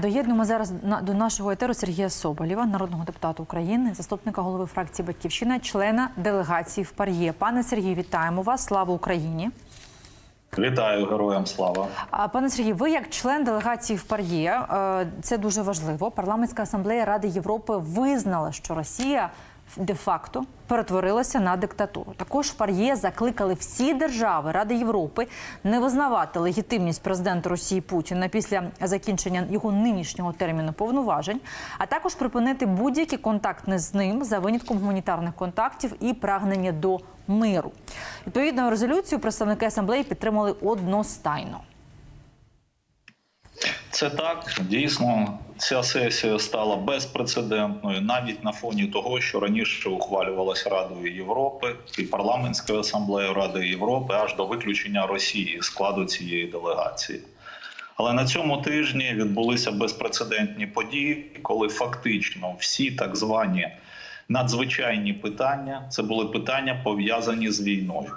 Доєднуємо зараз до нашого етеру Сергія Соболєва, народного депутата України, заступника голови фракції Батьківщина, члена делегації в Пар'є. Пане Сергію, вітаємо вас! Слава Україні! Вітаю героям слава. А пане Сергію, ви як член делегації в Пар'є, е, це дуже важливо. Парламентська асамблея Ради Європи визнала, що Росія де-факто перетворилася на диктатуру. Також Пар'є закликали всі держави Ради Європи не визнавати легітимність президента Росії Путіна після закінчення його нинішнього терміну повноважень, а також припинити будь-які контакти з ним за винятком гуманітарних контактів і прагнення до миру. Відповідну резолюцію представники асамблеї підтримали одностайно. Це так дійсно. Ця сесія стала безпрецедентною навіть на фоні того, що раніше ухвалювалася Радою Європи і парламентською асамблеєю Ради Європи аж до виключення Росії з складу цієї делегації. Але на цьому тижні відбулися безпрецедентні події, коли фактично всі так звані надзвичайні питання це були питання пов'язані з війною.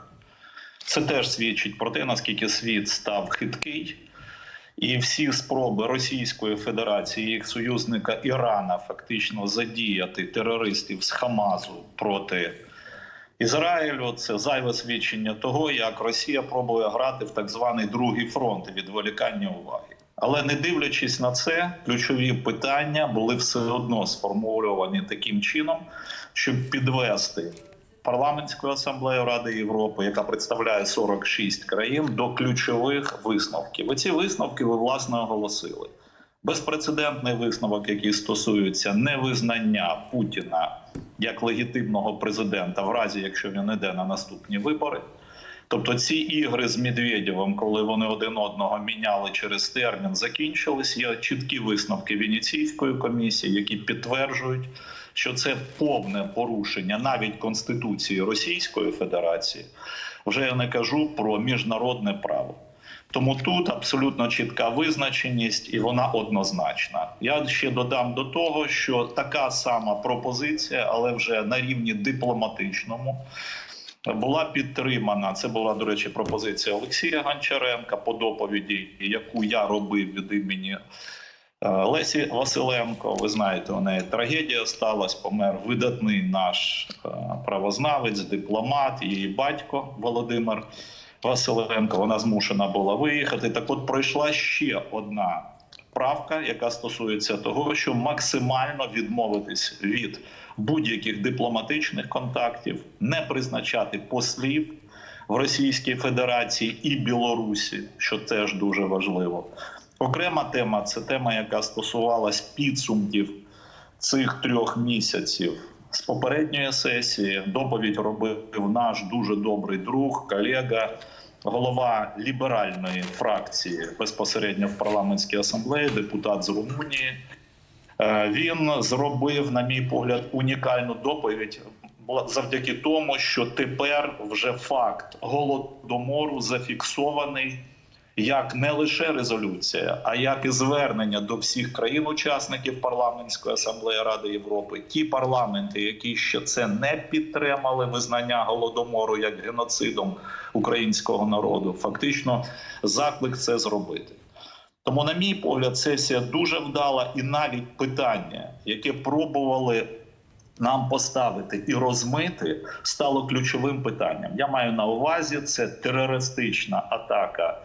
Це теж свідчить про те, наскільки світ став хиткий. І всі спроби Російської Федерації, їх союзника Ірана, фактично задіяти терористів з Хамазу проти Ізраїлю, це зайве свідчення того, як Росія пробує грати в так званий другий фронт відволікання уваги. Але не дивлячись на це, ключові питання були все одно сформульовані таким чином, щоб підвести парламентську асамблею Ради Європи, яка представляє 46 країн, до ключових висновків. І ці висновки ви власне оголосили. Безпрецедентний висновок, який стосується невизнання Путіна як легітимного президента, в разі якщо він йде на наступні вибори. Тобто ці ігри з Медведєвим, коли вони один одного міняли через термін, закінчились. Є чіткі висновки Венеційської комісії, які підтверджують, що це повне порушення навіть Конституції Російської Федерації. Вже я не кажу про міжнародне право. Тому тут абсолютно чітка визначеність, і вона однозначна. Я ще додам до того, що така сама пропозиція, але вже на рівні дипломатичному, була підтримана. Це була, до речі, пропозиція Олексія Гончаренка по доповіді, яку я робив від імені Лесі Василенко. Ви знаєте, у неї трагедія сталася. Помер видатний наш е, правознавець, дипломат, її батько Володимир. Василенко, вона змушена була виїхати. Так, от пройшла ще одна правка, яка стосується того, що максимально відмовитись від будь-яких дипломатичних контактів, не призначати послів в Російській Федерації і Білорусі, що теж дуже важливо. Окрема тема це тема, яка стосувалась підсумків цих трьох місяців. З попередньої сесії доповідь робив наш дуже добрий друг, колега, голова ліберальної фракції безпосередньо в парламентській асамблеї, депутат з Румунії. Е, Він зробив, на мій погляд, унікальну доповідь завдяки тому, що тепер вже факт голодомору зафіксований як не лише резолюція, а як і звернення до всіх країн-учасників парламентської асамблеї Ради Європи, ті парламенти, які ще це не підтримали, визнання голодомору як геноцидом українського народу, фактично заклик це зробити. Тому, на мій погляд, сесія дуже вдала, і навіть питання, яке пробували нам поставити і розмити, стало ключовим питанням. Я маю на увазі це терористична атака.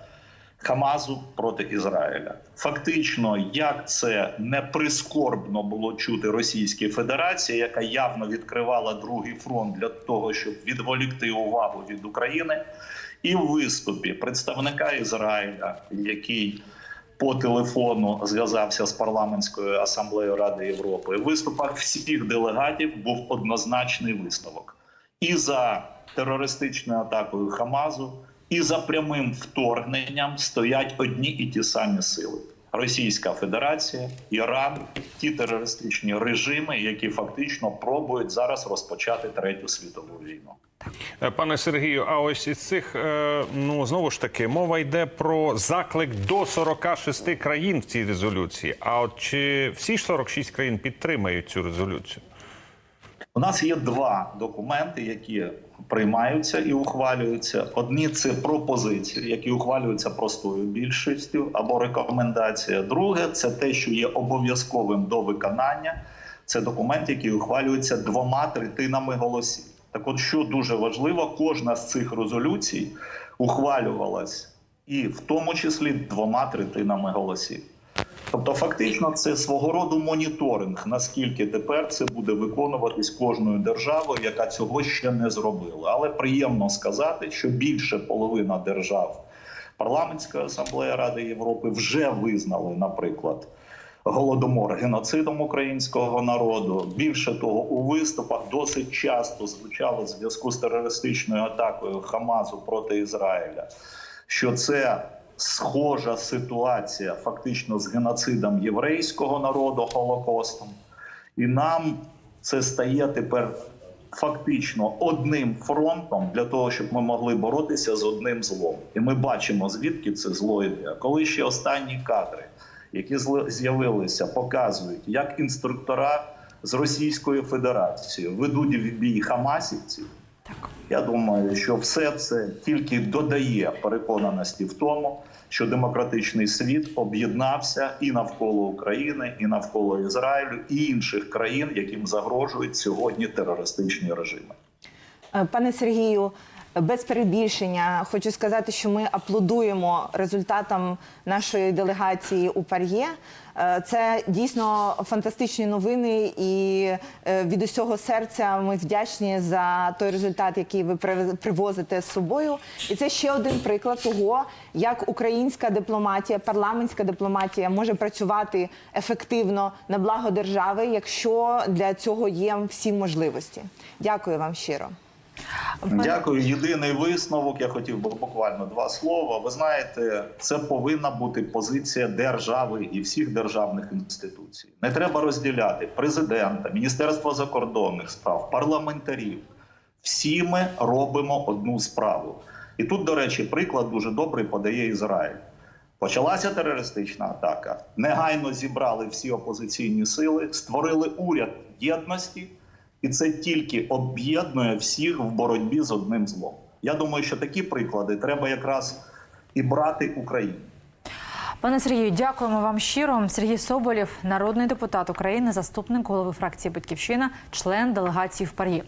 Хамазу проти Ізраїля. Фактично, як це не прискорбно було чути Російській Федерації, яка явно відкривала другий фронт для того, щоб відволікти увагу від України, і в виступі представника Ізраїля, який по телефону зв'язався з парламентською асамблеєю Ради Європи, в виступах всіх делегатів був однозначний висновок і за терористичною атакою Хамазу і за прямим вторгненням стоять одні і ті самі сили: Російська Федерація, Іран, ті терористичні режими, які фактично пробують зараз розпочати третю світову війну. Е, Пане Сергію, а ось із цих, е, ну знову ж таки, мова йде про заклик до 46 країн в цій резолюції. А от чи всі ж 46 країн підтримають цю резолюцію? У нас є два документи, які приймаються і ухвалюються. Одні це пропозиції, які ухвалюються простою більшістю або рекомендація. Друге це те, що є обов'язковим до виконання. Це документ, який ухвалюється двома третинами голосів. Так, от що дуже важливо, кожна з цих резолюцій ухвалювалась і в тому числі двома третинами голосів. Тобто, фактично, це свого роду моніторинг, наскільки тепер це буде виконуватись кожною державою, яка цього ще не зробила. Але приємно сказати, що більше половина держав парламентської асамблеї Ради Європи вже визнали, наприклад. Голодомор геноцидом українського народу. Більше того, у виступах досить часто звучало в зв'язку з терористичною атакою Хамасу проти Ізраїля, що це схожа ситуація фактично з геноцидом єврейського народу Холокостом, і нам це стає тепер фактично одним фронтом для того, щоб ми могли боротися з одним злом. І ми бачимо, звідки це зло йде. Коли ще останні кадри, які з'явилися, показують, як інструктора з Російською Федерацією ведуть в бій хамасівців. Я думаю, що все це тільки додає переконаності в тому, що демократичний світ об'єднався і навколо України, і навколо Ізраїлю, і інших країн, яким загрожують сьогодні терористичні режими. Е, Пане Сергію, без перебільшення хочу сказати, що ми аплодуємо результатам нашої делегації у Пар'є. Е, Це дійсно фантастичні новини, і е, від усього серця ми вдячні за той результат, який ви привозите з собою. І це ще один приклад того, як українська дипломатія, парламентська дипломатія може працювати ефективно на благо держави, якщо для цього є всі можливості. Дякую вам щиро. Дякую. Єдиний висновок. Я хотів би буквально два слова. Ви знаєте, це повинна бути позиція держави і всіх державних інституцій. Не треба розділяти президента, міністерства закордонних справ, парламентарів. Всі ми робимо одну справу. І тут, до речі, приклад дуже добрий подає Ізраїль. Почалася терористична атака. Негайно зібрали всі опозиційні сили, створили уряд єдності, і це тільки об'єднує всіх в боротьбі з одним злом. Я думаю, що такі приклади треба якраз і брати Україні. Пане Сергію, дякуємо вам щиро. Сергій Соболєв, народний депутат України, заступник голови фракції Батьківщина, член делегації в Пар'ї.